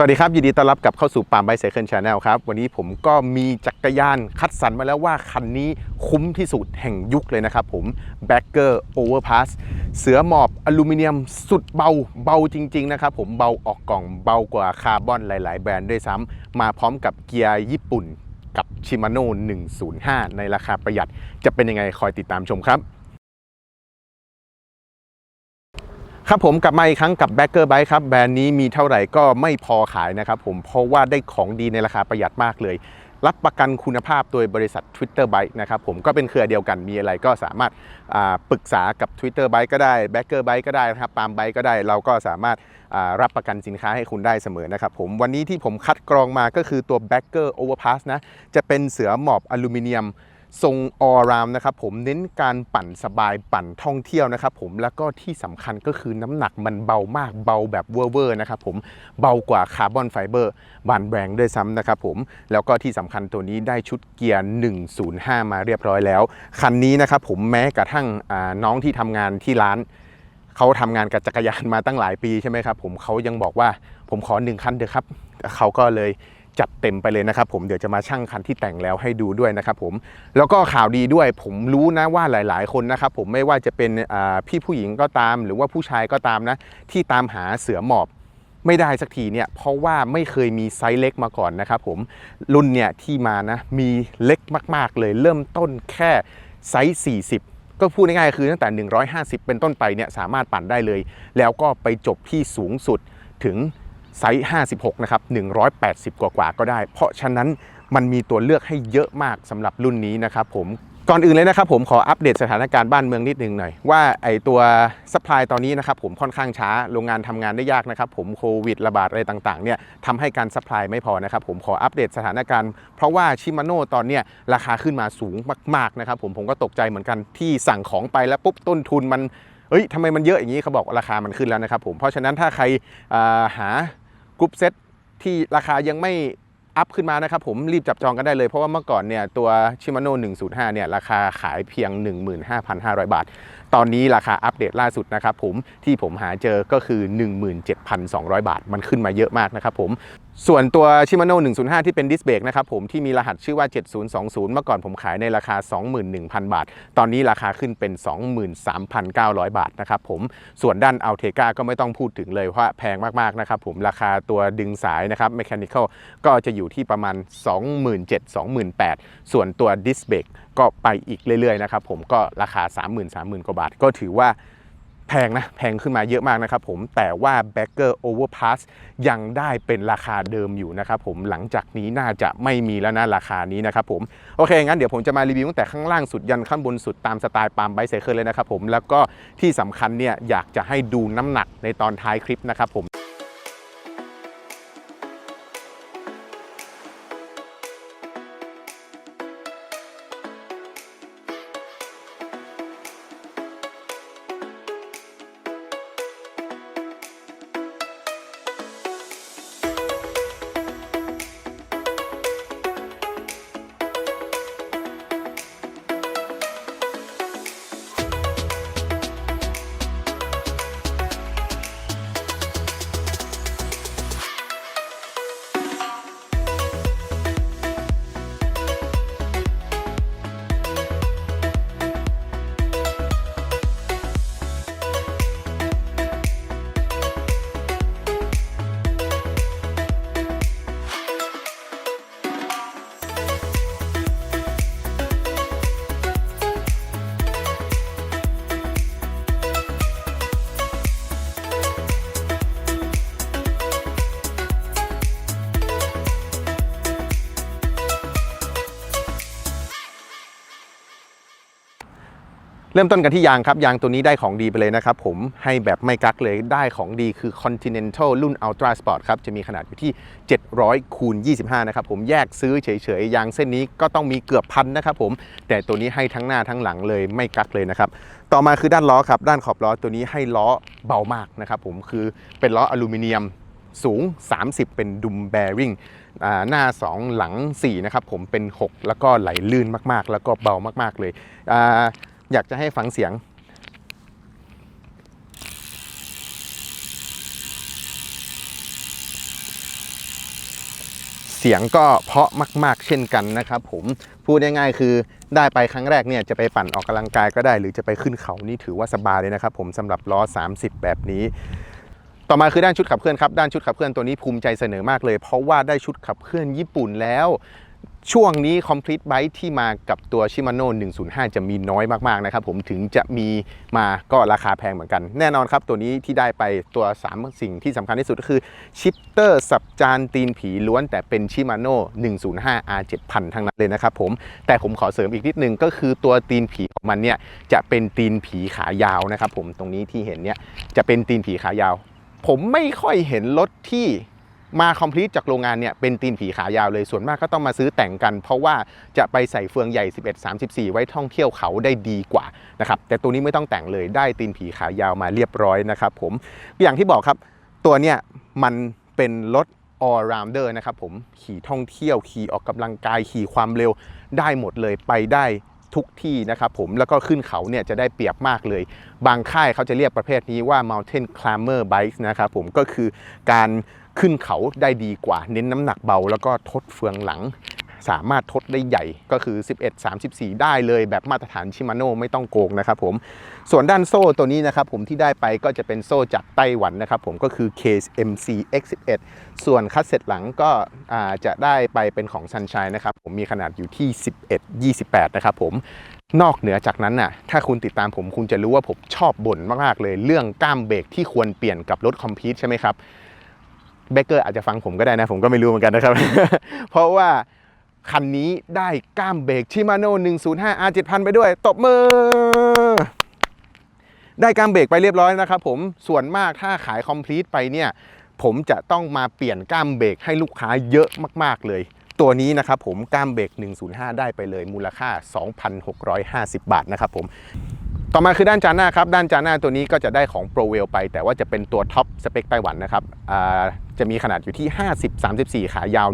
สวัสดีครับยินดีต้อนรับกลับเข้าสู่ปามไบเซเคิลชาแนลครับ วันนี้ผมก็มีจักรยานคัดสรรมาแล้วว่าคันนี้คุ้มที่สุดแห่งยุคเลยนะครับผม b a c k e r Overpass เสือหมอบอลูมิเนียมสุดเบาเบาจริง ๆ นะครับผมเบาออกกล่องเบากว่าคาร์บอนหลาย ๆ แบรนด์ด้วยซ้ำมาพร้อมกับเกียร์ญี่ปุ่นกับชิมาโน่105 ในราคาประหยัดจะเป็นยังไงคอยติดตามชมครับ ครับผมกลับมาอีกครั้งกับ b a c k e r Bike ครับแบรนด์นี้มีเท่าไหร่ก็ไม่พอขายนะครับผมเพราะว่าได้ของดีในราคาประหยัดมากเลย รับประกันคุณภาพโดยบริษัท Twitter Bike นะครับผมก็เป็นเครือเดียวกันมีอะไรก็สามารถปรึกษากับ Twitter Bike ก็ได้ b a c k e r Bike ก็ได้นะครับปาม Bike ก็ได้ เราก็สามารถรับประกันสินค้าให้คุณได้เสมอนะครับผมวันนี้ที่ผมคัดกรองมาก็คือตัว b a c k e r Overpass นะจะเป็นเสือหมอบอลูมิเนียม ทรงออรามนะครับผมเน้นการปั่นสบายปั่นท่องเที่ยวนะครับผมแล้วก็ที่สำคัญก็คือน้ำหนักมันเบามากเบาแบบเวอร์ๆนะครับผมเบากว่าคาร์บอนไฟเบอร์บานแบรงด้วยซ้ำนะครับผมแล้วก็ที่สำคัญตัวนี้ได้ชุดเกียร์ 105 มาเรียบร้อยแล้ว คันนี้นะครับผมแม้กระทั่งน้องที่ทำงานที่ร้านเขาทำงานกับจักรยานมาตั้งหลายปีใช่ไหมครับผมเขายังบอกว่าผมขอหนึ่งคันเถอะครับเขาก็เลย จัดเต็มไปเลยนะครับผมเดี๋ยวจะมาชั่งคันที่แต่งแล้วให้ดูด้วยนะครับผมแล้วก็ข่าวดีด้วยผมรู้นะว่าหลาย ๆ คนนะครับผมไม่ว่าจะเป็นพี่ผู้หญิงก็ตาม หรือว่าผู้ชายก็ตามนะ ที่ตามหาเสือหมอบไม่ได้สักทีเนี่ยเพราะว่าไม่เคยมีไซส์เล็กมาก่อนนะครับผมรุ่นเนี่ยที่มานะมีเล็กมาก ๆ เลยเริ่มต้นแค่ไซส์ 40ก็พูดง่ายๆคือตั้งแต่ 150 เป็นต้นไปเนี่ยสามารถปั่นได้เลย แล้วก็ไปจบที่สูงสุดถึง ไซส์ 56 นะครับ 180 กว่าๆก็ได้ เพราะฉะนั้นมันมีตัวเลือกให้เยอะมากสำหรับรุ่นนี้นะครับผมก่อนอื่นเลยนะครับผมขออัปเดตสถานการณ์บ้านเมืองนิดนึงหน่อย ว่าไอตัวสปายตอนนี้นะครับผมค่อนข้างช้าโรงงานทำงานได้ยากนะครับผมโควิดระบาดอะไรต่างๆเนี่ยทำให้การสปายไม่พอนะครับผมขออัปเดตสถานการณ์ เพราะว่าชิมาโน่ตอนเนี้ยราคาขึ้นมาสูงมากๆนะครับผมผมก็ตกใจเหมือนกันที่สั่งของไปแล้วปุ๊บต้นทุนมัน เอ้ยทำไมมันเยอะอย่างนี้เขาบอกราคามันขึ้นแล้วนะครับผมเพราะฉะนั้นถ้าใครหากรุ๊ปเซตที่ราคายังไม่อัพขึ้นมานะครับผมรีบจับจองกันได้เลยเพราะว่าเมื่อก่อนเนี่ยตัวชิมาโน่105เนี่ยราคาขายเพียง 15,500 บาทตอนนี้ราคาอัปเดตล่าสุดนะครับผมที่ผมหาเจอก็คือ 17,200 บาท มันขึ้นมาเยอะมากนะครับผมส่วนตัวชิมาโน่105 ที่เป็นดิสเบรกนะครับผมที่มีรหัสชื่อว่า 7020 เมื่อก่อนผมขายในราคา 21,000 บาท ตอนนี้ราคาขึ้นเป็น 23,900 บาทนะครับผมส่วนด้านอัลเทกาก็ไม่ต้องพูดถึงเลยเพราะแพงมากๆนะครับผมราคาตัวดึงสายนะครับ Mechanical ก็จะอยู่ที่ประมาณ 27,000-28,000 ส่วนตัวดิสเบรก ก็ไปอีกเรื่อยๆนะครับผมก็ราคา 30,000-30,000 กว่าบาท ก็ถือว่าแพงนะแพงขึ้นมาเยอะมากนะครับผมแต่ว่า b a c k e r Overpass ยังได้เป็นราคาเดิมอยู่นะครับผมหลังจากนี้น่าจะไม่มีแล้วนะราคานี้นะครับผมโอเค งั้นเดี๋ยวผมจะมารีวิวตั้งแต่ข้างล่างสุดยันข้างบนสุดตามสไตล์ปาล์มไบเซเคิลเลยนะครับผมแล้วก็ที่สำคัญเนี่ยอยากจะให้ดูน้ำหนักในตอนท้ายคลิปนะครับผม ริ่มต้นกันที่ยางครับ ยางตัวนี้ได้ของดีไปเลยนะครับ ผมให้แบบไม่กักเลยได้ของดีคือ Continental รุ่น Ultra Sport ครับ จะมีขนาดอยู่ที่ 700คูณ25 นะครับ ผมแยกซื้อเฉยๆ ยางเส้นนี้ก็ต้องมีเกือบพันนะครับผม แต่ตัวนี้ให้ทั้งหน้าทั้งหลังเลยไม่กักเลยนะครับ ต่อมาคือด้านล้อครับ ด้านขอบล้อตัวนี้ให้ล้อเบามากนะครับผมคือเป็นล้ออลูมิเนียมสูง 30 เป็นดุมแบริ่งหน้า 2 หลัง 4 นะครับผมเป็น 6 แล้วก็ไหลลื่นมากๆ แล้วก็เบามากๆเลย อยากจะให้ฟังเสียง เสียงก็เพาะมาก ๆ เช่นกันนะครับผมพูดง่ายๆคือได้ไปครั้งแรกเนี่ยจะไปปั่นออกกำลังกายก็ได้ หรือจะไปขึ้นเขานี่ถือว่าสบายเลยนะครับผมสำหรับล้อ 30 แบบนี้ต่อมาคือด้านชุดขับเคลื่อนครับด้านชุดขับเคลื่อนตัวนี้ภูมิใจเสนอมากเลย เพราะว่าได้ชุดขับเคลื่อนญี่ปุ่นแล้ว ช่วงนี้ Complete Bike ที่มากับตัว Shimano 105 จะมีน้อยมากๆนะครับผมถึงจะมีมาก็ราคาแพงเหมือนกัน แน่นอนครับตัวนี้ที่ได้ไปตัว 3 สิ่งที่สำคัญที่สุดก็คือชิปเตอร์สับจานตีนผีล้วนแต่เป็น Shimano 105 R 7000ทั้งนั้นเลยนะครับผมแต่ผมขอเสริมอีกนิดนึงก็คือตัวตีนผีของมันเนี่ยจะเป็นตีนผีขายาวนะครับผมตรงนี้ที่เห็นเนี่ยจะเป็นตีนผีขายาว ผมไม่ค่อยเห็นรถที่ มาคอมพลีทจากโรงงานเนี่ยเป็นตีนผีขายาวเลยส่วนมากก็ต้องมาซื้อแต่งกัน เพราะว่าจะไปใส่เฟืองใหญ่ 11 34 ไว้ท่องเที่ยวเขาได้ดีกว่านะครับแต่ตัวนี้ไม่ต้องแต่งเลยได้ตีนผีขายาวมาเรียบร้อยนะครับผมอย่างที่บอกครับ ตัวเนี่ยมันเป็นรถ all rounder นะครับผมขี่ท่องเที่ยวขี่ออกกำลังกายขี่ความเร็วได้หมดเลยไปได้ทุกที่นะครับผมแล้วก็ขึ้นเขาเนี่ยจะได้เปรียบมากเลย บางค่ายเขาจะเรียกประเภทนี้ว่า mountain climber bikes นะครับผมก็คือการ ขึ้นเขาได้ดีกว่า เน้นน้ำหนักเบาแล้วก็ทดเฟืองหลัง สามารถทดได้ใหญ่ก็คือ 11 34 ได้เลยแบบมาตรฐานชิมาโน่ไม่ต้องโกงนะครับผมส่วนด้านโซ่ตัวนี้นะครับผมที่ได้ไปก็จะเป็นโซ่จากไต้หวันนะครับผมก็คือ Case MC X11 ส่วนคัสเซ็ตหลังก็จะได้ไปเป็นของ Sunshine นะครับผมมีขนาดอยู่ที่ 11 28 นะครับผมนอกเหนือจากนั้นน่ะ ถ้าคุณติดตามผมคุณจะรู้ว่าผมชอบบ่นมาก ๆ เลย เรื่องก้ามเบรกที่ควรเปลี่ยนกับรถคอมพิวต์ใช่ไหมครับ เบเกอร์อาจจะฟังผมก็ได้นะ ผมก็ไม่รู้เหมือนกันนะครับ เพราะว่าคันนี้ได้ก้ามเบรกชิมาโน่105 R 7000 ไปด้วย ตบมือ ได้ก้ามเบรกไปเรียบร้อยนะครับผม ส่วนมากถ้าขายคอมพลีทไปเนี่ย ผมจะต้องมาเปลี่ยนก้ามเบรกให้ลูกค้าเยอะมาก ๆ เลย ตัวนี้นะครับผมก้ามเบรก105 ได้ไปเลยมูลค่า 2,650 บาทนะครับผม ต่อมาคือด้านจานหน้าครับ ด้านจานหน้าตัวนี้ก็จะได้ของ Pro w e l ไป แต่ว่าจะเป็นตัวท็อปสเปคไต้หวันนะครับจะมีขนาดอยู่ที่ 50 34 ขายาว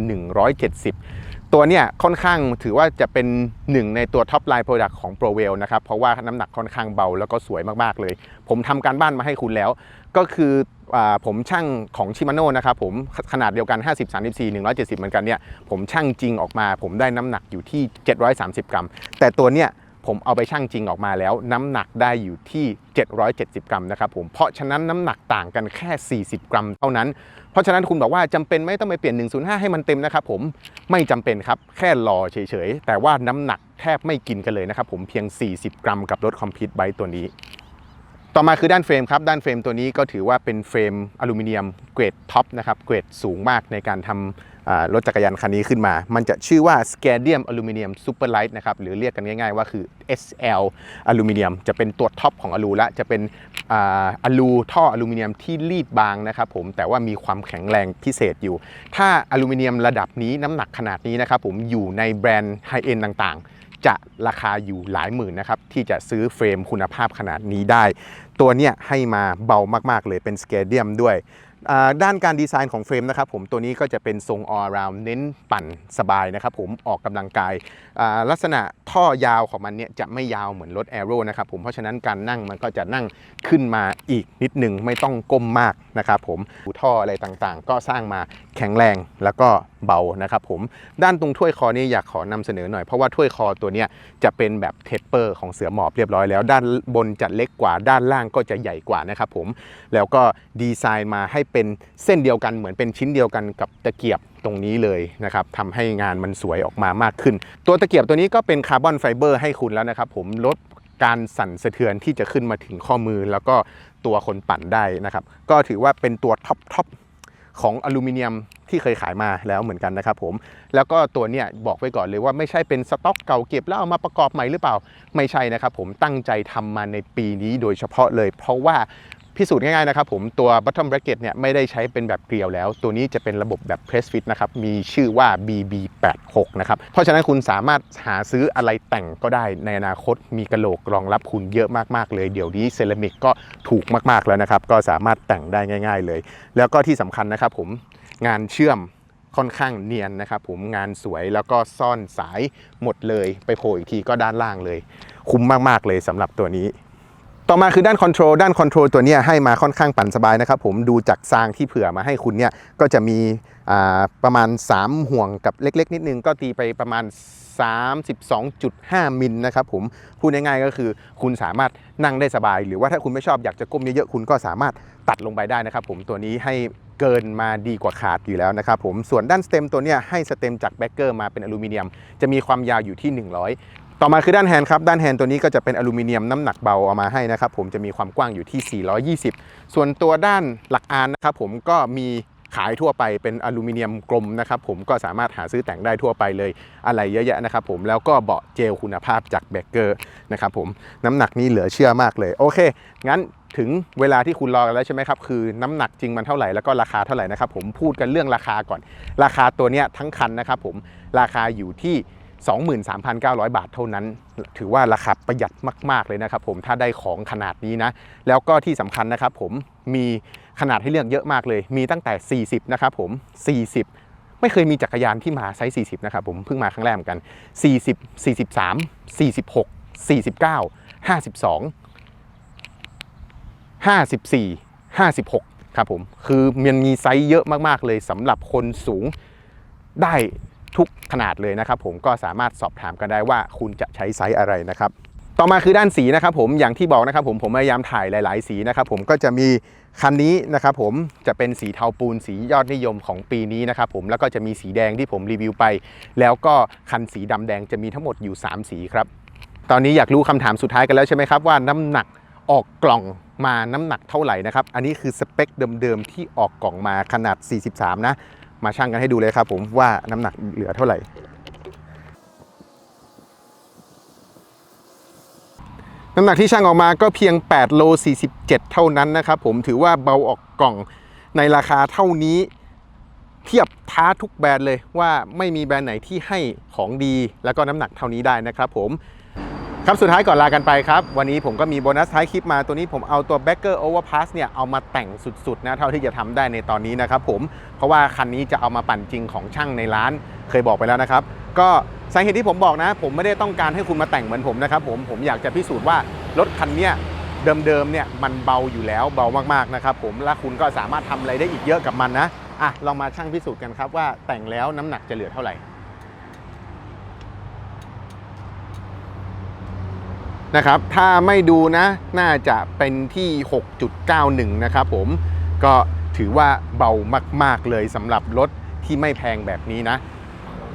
170 ตัวเนี่ยค่อนข้างถือว่าจะเป็นหนึ่งในตัวท็อปไลน์โปรดักต์ของ Pro w e l นะครับ เพราะว่าน้ำหนักค่อนข้างเบาแล้วก็สวยมากๆเลย ผมทำการบ้านมาให้คุณแล้ว ก็คืออผมช่างของชิมาโน่นะครับผมขนาดเดียวกัน 50 34 170 เหมือนกันเนี่ยผมช่างจริงออกมา ผมได้น้ำหนักอยู่ที่ 730 กรัม แต่ตัวเนี่ย ผมเอาไปช่างจริงออกมาแล้ว น้ำหนักได้อยู่ที่ 770 กรัมนะครับผมเพราะฉะนั้นน้ำหนักต่างกันแค่ 40 กรัม เท่านั้น เพราะฉะนั้นคุณบอกว่าจำเป็นไหม่ต้องไปเปลี่ยน 105 ให้มันเต็มนะครับผมไม่จำเป็นครับแค่รอเฉยๆ แต่ว่าน้ำหนักแทบไม่กินกันเลยนะครับผมเพียง 40 กรัมกับรถคอมพิวต์ไบตัวนี้ ต่อมาคือด้านเฟรมครับ ด้านเฟรมตัวนี้ก็ถือว่าเป็นเฟรมอลูมิเนียมเกรดท็อปนะครับ เกรดสูงมากในการทำอ่ารถจักรยานคันนี้ขึ้นมา มันจะชื่อว่า s c a d i u m Aluminium Super Light นะครับ หรือเรียกกันง่ายๆว่าคือ SL อลูมิเนียมจะเป็นตัวท็อปของอลูและ จะเป็นอ่าอลูท่ออลูมิเนียมที่รีดบางนะครับผม แต่ว่ามีความแข็งแรงพิเศษอยู่ ถ้าอลูมิเนียมระดับนี้น้ำหนักขนาดนี้นะครับผม อยู่ในแบรนด์ไฮเอ็นต่างๆ จะราคาอยู่หลายหมื่นนะครับที่จะซื้อเฟรมคุณภาพขนาดนี้ได้ ตัวเนี้ยให้มาเบามาก ๆ เลยเป็นสเกเดียมด้วยด้านการดีไซน์ของเฟรมนะครับผมตัวนี้ก็จะเป็นทรงออราวเน้นปั่นสบายนะครับผมออกกำลังกาย ลักษณะท่อยาวของมันเนี่ยจะไม่ยาวเหมือนรถแอโร่นะครับผมเพราะฉะนั้นการนั่งมันก็จะนั่งขึ้นมาอีกนิดหนึ่งไม่ต้องก้มมาก นะครับผมท่ออะไรต่างๆ ก็สร้างมาแข็งแรงแล้วก็เบานะครับผมด้านตรงถ้วยคอนี่อยากขอนำเสนอหน่อยเพราะว่าถ้วยคอตัวนี้จะเป็นแบบเทปเปอร์ของเสือหมอบเรียบร้อยแล้ว ด้านบนจะเล็กกว่าด้านล่างก็จะใหญ่กว่านะครับผมแล้วก็ดีไซน์มาให้เป็นเส้นเดียวกันเหมือนเป็นชิ้นเดียวกันกับตะเกียบตรงนี้เลยนะครับทำให้งานมันสวยออกมามากขึ้น ตัวตะเกียบตัวนี้ก็เป็นคาร์บอนไฟเบอร์ให้คุณแล้วนะครับผมลด การสั่นสะเทือนที่จะขึ้นมาถึงข้อมือแล้วก็ตัวคนปั่นได้นะครับ ก็ถือว่าเป็นตัวท็อปท็อปของอลูมิเนียมที่เคยขายมาแล้วเหมือนกันนะครับผม แล้วก็ตัวเนี้ยบอกไว้ก่อนเลยว่าไม่ใช่เป็นสต็อกเก่าเก็บแล้วเอามาประกอบใหม่หรือเปล่า ไม่ใช่นะครับผมตั้งใจทำมาในปีนี้โดยเฉพาะเลย เพราะว่า พิสูจน์ง่ายๆนะครับผมตัว bottom bracket เนี่ยไม่ได้ใช้เป็นแบบเกลียวแล้ว ตัวนี้จะเป็นระบบแบบ press fit นะครับ มีชื่อว่า BB86 นะครับ เพราะฉะนั้นคุณสามารถหาซื้ออะไรแต่งก็ได้ในอนาคตมีกระโหลกรองรับคุณเยอะมากๆเลย เดี๋ยวนี้เซรามิกก็ถูกมากๆแล้วนะครับ ก็สามารถแต่งได้ง่าย ๆ เลย แล้วก็ที่สำคัญนะครับผมงานเชื่อมค่อนข้างเนียนนะครับผมงานสวยแล้วก็ซ่อนสายหมดเลย ไปโผล่อีกทีก็ด้านล่างเลย คุ้มมากๆเลยสำหรับตัวนี้ ต่อมาคือด้านคอนโทรลด้านคอนโทรลตัวนี้ให้มาค่อนข้างปั่นสบายนะครับผมดูจากซางที่เผื่อมาให้คุณเนี่ยก็จะมีประมาณ 3 ห่วงกับเล็ก ๆ นิดนึง ก็ตีไปประมาณ 32.5 มิลนะครับผมพูดง่ายๆก็คือคุณสามารถนั่งได้สบาย หรือว่าถ้าคุณไม่ชอบอยากจะก้มเยอะๆคุณก็สามารถตัดลงไปได้นะครับผมตัวนี้ให้เกินมาดีกว่าขาดอยู่แล้วนะครับผมส่วนด้านสเต็มตัวเนี้ยให้สเต็มจากแบ็กเกอร์มาเป็นอลูมิเนียม จะมีความยาวอยู่ที่100 ต่อมาคือด้านแฮนด์ครับ ด้านแฮนด์ตัวนี้ก็จะเป็นอลูมิเนียมน้ำหนักเบาเอามาให้นะครับผมจะมีความกว้างอยู่ที่ 420 ส่วนตัวด้านหลักอานนะครับผมก็มีขายทั่วไปเป็นอลูมิเนียมกลมนะครับผมก็สามารถหาซื้อแต่งได้ทั่วไปเลยอะไรเยอะแยะนะครับผมแล้วก็เบาะเจลคุณภาพจากแบเกอร์นะครับผมน้ำหนักนี่เหลือเชื่อมากเลย โอเค งั้นถึงเวลาที่คุณรอกันแล้วใช่ไหมครับ คือน้ำหนักจริงมันเท่าไหร่แล้วก็ราคาเท่าไหร่นะครับผมพูดกันเรื่องราคาก่อน ราคาตัวเนี้ยทั้งคันนะครับผมราคาอยู่ที่ 23,900 บาทเท่านั้น ถือว่าราคาประหยัดมาก ๆ เลยนะครับผมถ้าได้ของขนาดนี้นะ แล้วก็ที่สำคัญนะครับผมมีขนาดให้เลือกเยอะมากเลย มีตั้งแต่ 40 นะครับผม 40 ไม่เคยมีจักรยานที่มาไซส์ 40 นะครับผมเพิ่งมาครั้งแรกเหมือนกัน 40 43 46 49 52 54 56 ครับผม คือมันมีไซส์เยอะมาก ๆ เลยสำหรับคนสูงได้ ทุกขนาดเลยนะครับผมก็สามารถสอบถามกันได้ว่าคุณจะใช้ไซส์อะไรนะครับต่อมาคือด้านสีนะครับผมอย่างที่บอกนะครับผมผมพยายามถ่ายหลาย ๆ สีนะครับผมก็จะมีคันนี้นะครับผมจะเป็นสีเทาปูนสียอดนิยมของปีนี้นะครับผมแล้วก็จะมีสีแดงที่ผมรีวิวไป แล้วก็คันสีดำแดงจะมีทั้งหมดอยู่ 3 สีครับ ตอนนี้อยากรู้คำถามสุดท้ายกันแล้วใช่ไหมครับว่าน้ำหนักออกกล่องมาน้ำหนักเท่าไหร่นะครับอันนี้คือสเปคเดิม ๆ ที่ออกกล่องมาขนาด 43 นะ มาชั่งกันให้ดูเลยครับผมว่าน้ำหนักเหลือเท่าไหร่ น้ำหนักที่ช่างออกมาก็เพียง8โล47 เท่านั้นนะครับผมถือว่าเบาออกกล่องในราคาเท่านี้เทียบท้าทุกแบรนด์เลยว่าไม่มีแบรนด์ไหนที่ให้ของดีแล้วก็น้ำหนักเท่านี้ได้นะครับผม ครับสุดท้ายก่อนลากันไปครับ วันนี้ผมก็มีโบนัสท้ายคลิปมาตัวนี้ผมเอาตัว b a c k e r Overpass เนี่ยเอามาแต่งสุดๆนะเท่าที่จะทำได้ในตอนนี้นะครับผมเพราะว่าคันนี้จะเอามาปั่นจริงของช่างในร้านเคยบอกไปแล้วนะครับ ก็สาเหตุที่ผมบอกนะ ผมไม่ได้ต้องการให้คุณมาแต่งเหมือนผมนะครับผมผมอยากจะพิสูจน์ว่ารถคันเนี้ยเดิมๆเนี่ยมันเบาอยู่แล้วเบามากๆนะครับผมและคุณก็สามารถทำอะไรได้อีกเยอะกับมันนะอะลองมาชั่งพิสูจน์กันครับว่าแต่งแล้วน้ำหนักจะเหลือเท่าไหร่ นะครับ ถ้าไม่ดูนะ น่าจะเป็นที่ 6.91 นะครับผม ก็ถือว่าเบามาก ๆ เลยสำหรับรถที่ไม่แพงแบบนี้นะ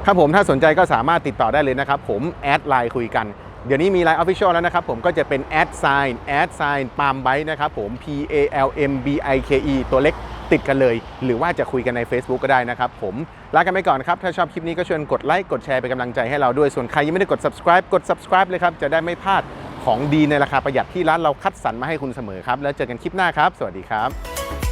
ครับผมถ้าสนใจก็สามารถติดต่อได้เลยนะครับผมแอดไลน์คุยกัน เดี๋ยวนี้มีไลน์ออฟฟิเชียลแล้วนะครับผมก็จะเป็นแอดไซน์แอดไซน์ปาล์มไบนะครับผม P A L M B I K E ตัวเล็กติดกันเลย หรือว่าจะคุยกันใน Facebook ก็ได้นะครับผมลากันไปก่อนครับ ถ้าชอบคลิปนี้ก็ชวนกดไลค์กดแชร์เป็นกำลังใจให้เราด้วยส่วนใครยังไม่ได้กด subscribe กด subscribe เลยครับ จะได้ไม่พลาด ของดีในราคาประหยัดที่ร้านเราคัดสรรมาให้คุณเสมอครับ แล้วเจอกันคลิปหน้าครับ สวัสดีครับ